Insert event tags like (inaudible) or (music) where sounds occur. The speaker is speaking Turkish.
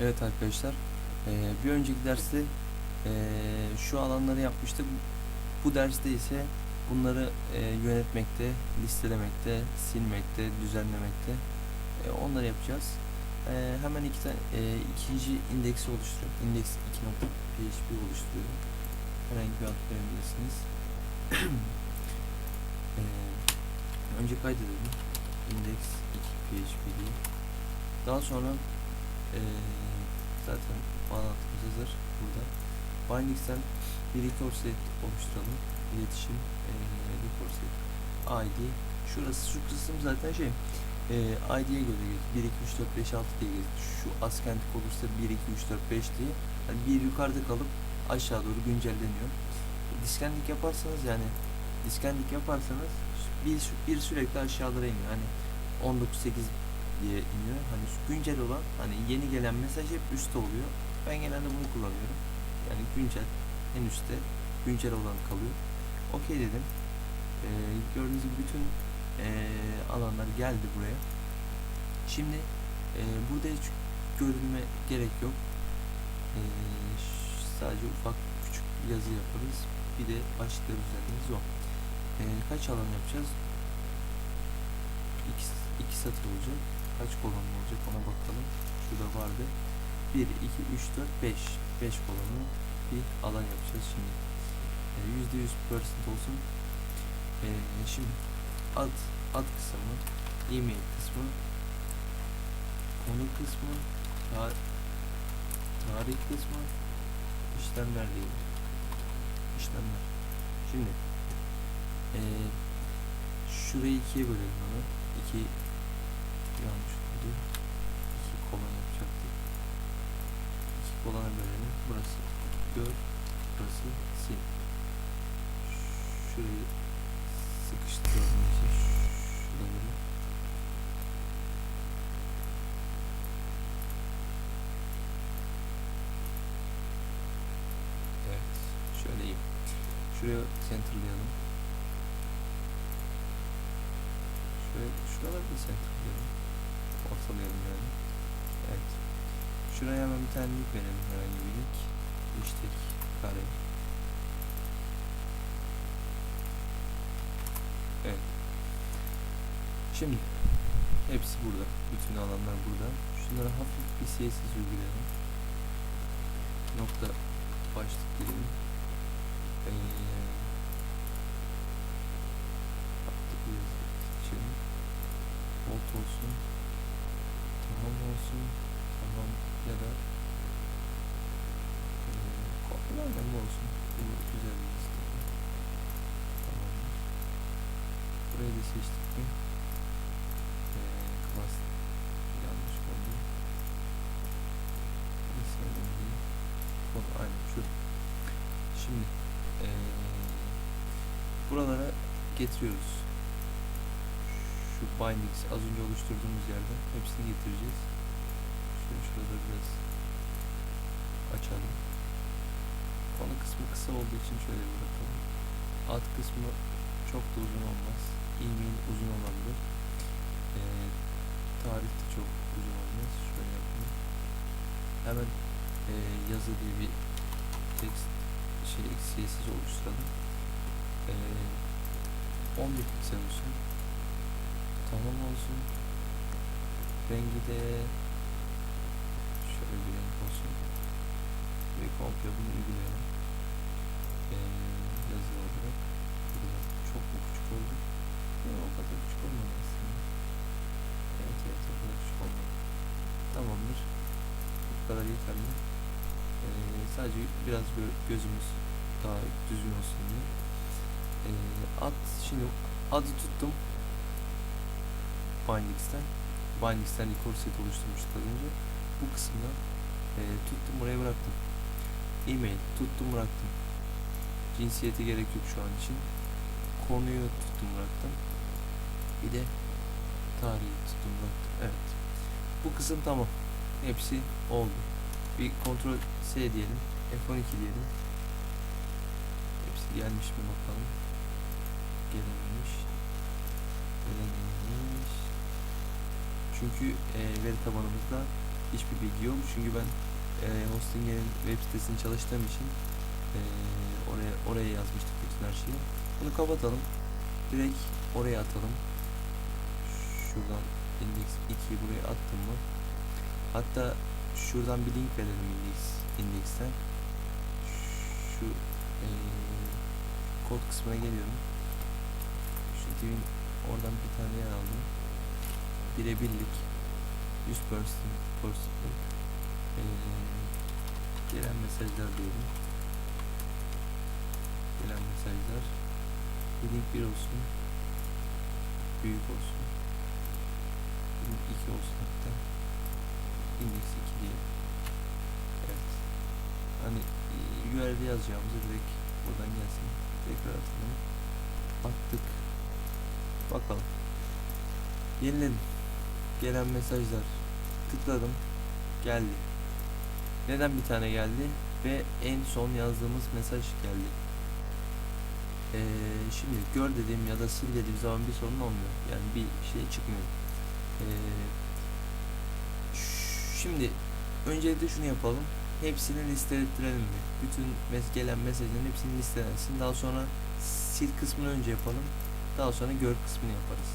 Evet arkadaşlar, bir önceki derste şu alanları yapmıştık. Bu derste ise bunları yönetmekte, listelemekte, silmekte, düzenlemekte onları yapacağız. Hemen iki tane ikinci indeksi oluşturuyorum. Index 2.php oluşturuyorum. Herhangi bir ad verebilirsiniz. (clears throat) Önce kaydedelim. Index 2.php diye. Daha sonra eee, zaten bağlantımız hazır burada. Bindix'ten bir record set oluşturalım. İletişim eee record set ID. Şurası şu kısım zaten şey eee ID'ye göre gelir. 1 2 3 4 5 6 diye gelir. Şu askentik olursa 1 2 3 4 5 diye. Hani bir yukarıda kalıp aşağı doğru güncelleniyor. Diskenlik yaparsanız yani diskenlik yaparsanız bir, bir sürekli aşağılara iniyor. Hani 19 8 diye iniyor. Hani güncel olan hani yeni gelen mesaj hep üstte oluyor. Ben genelde bunu kullanıyorum. Yani güncel en üstte güncel olan kalıyor. Okey dedim. Ee, gördüğünüz gibi bütün ee, alanlar geldi buraya. Şimdi ee, burada hiç görünme gerek yok. Ş- sadece ufak küçük yazı yaparız. Bir de başlıkları düzenleriz o. Ee, kaç alan yapacağız? İki, iki satır olacak. Kaç kolon olacak ona bakalım. Şurada vardı. 1, 2, 3, 4, 5. 5 kolonlu bir alan yapacağız şimdi. Ee, %100 percent olsun. Ee, şimdi ad, ad kısmı, e-mail kısmı, konu kısmı, ta- tarih kısmı, işlemler değil. İşlemler. Şimdi ee, şurayı ikiye bölelim onu. İki yanlış oldu. İki kolon yapacaktık. İki kolona bölelim. Burası gör, burası sil. Şurayı sıkıştıralım için şuraları. Evet, şöyle iyi. Şuraya centerlayalım. Şöyle, şuraları da centerlayalım. Ortalayalım yani. Evet. Şuraya hemen bir tane link verelim herhangi bir link. Hashtag kare. Evet. Şimdi hepsi burada. Bütün alanlar burada. Şunlara hafif bir CSS uygulayalım. Nokta başlık diyelim. Mı olsun? Bu güzel bir liste. Tamamdır. Burayı da seçtik mi? Ee, class yanlış oldu. Neyse önemli değil. Konu aynı şu. Şimdi ee, buralara getiriyoruz. Şu bindings az önce oluşturduğumuz yerden hepsini getireceğiz. Şöyle şurada biraz açalım. Konu kısmı kısa olduğu için şöyle bırakalım. Alt kısmı çok da uzun olmaz. E-mail uzun olabilir. Ee, tarih de çok uzun olmaz. Şöyle yapalım. Hemen ee, yazı diye bir text şey CSS oluşturalım. Ee, 11 piksel olsun. Tamam olsun. Rengi de şöyle bir renk olsun. Ve bunu uygulayalım. Ee, yazı olarak. Burada çok mu küçük oldu? Yok o kadar küçük olmadı aslında. Evet evet o kadar küçük olmadı. Tamamdır. Bu kadar yeterli. Ee, sadece biraz gö- gözümüz daha düzgün olsun diye. Ee, ad şimdi adı tuttum. Bindix'ten. Bindix'ten record set oluşturmuştuk az önce. Bu kısımda e, tuttum buraya bıraktım. E-mail tuttum bıraktım. Cinsiyeti gerek yok şu an için. Konuyu tuttum bıraktım. Bir de tarihi tuttum bıraktım. Evet. Bu kısım tamam. Hepsi oldu. Bir kontrol S diyelim. F12 diyelim. Hepsi gelmiş mi bakalım. Gelememiş. Gelememiş. Çünkü e, veri tabanımızda hiçbir bilgi yok. Çünkü ben e, Hostinger'in web sitesini çalıştığım için e, oraya oraya yazmıştık bütün her şeyi. Bunu kapatalım. Direkt oraya atalım. Şuradan index 2'yi buraya attım mı? Hatta şuradan bir link verelim index, index'ten. Şu e, kod kısmına geliyorum. Şu twin oradan bir tane yer aldım. Birebirlik 100 person, person'lık e, gelen mesajlar diyorum. Gelen mesajlar. Link 1 olsun. Büyük olsun. Link 2 olsun hatta. Index 2 diye. Evet. Hani e, URL yazacağımızı direkt buradan gelsin. Tekrar atalım. Attık. Bakalım. Yeniledim. Gelen mesajlar. Tıkladım. Geldi. Neden bir tane geldi? Ve en son yazdığımız mesaj geldi. Ee, şimdi gör dediğim ya da sil dediğim zaman bir sorun olmuyor. Yani bir şey çıkmıyor. Ee, şimdi öncelikle şunu yapalım. Hepsini listelettirelim mi? Bütün mes gelen mesajların hepsini listelensin. Daha sonra sil kısmını önce yapalım. Daha sonra gör kısmını yaparız.